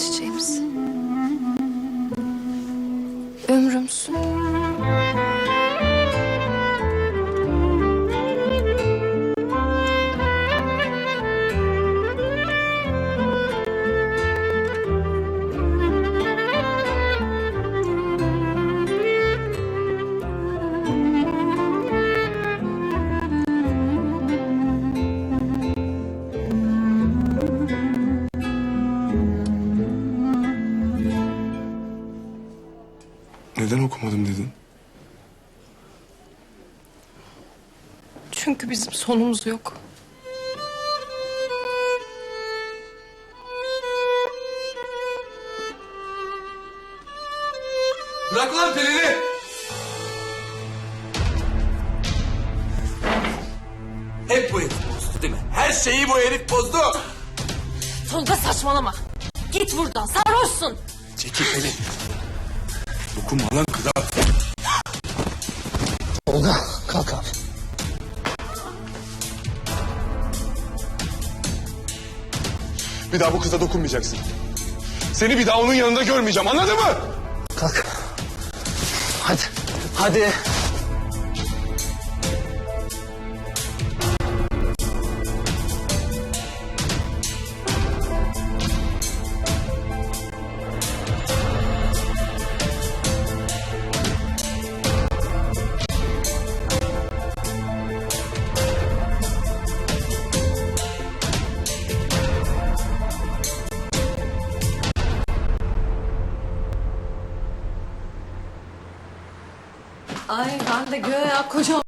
çiçeğimiz. Ömrümsün. Neden okumadım dedin? Çünkü bizim sonumuz yok. Bırak lan Pelin'i! Hep bu herif bozdu değil mi? Her şeyi bu herif bozdu. Tolga saçmalama. Git buradan sarhoşsun. Çekil Pelin. Dokunma lan kıza. Tolga kalk abi. Bir daha bu kıza dokunmayacaksın. Seni bir daha onun yanında görmeyeceğim anladın mı? Kalk. Hadi. Hadi. Ay ben de göğe kocaman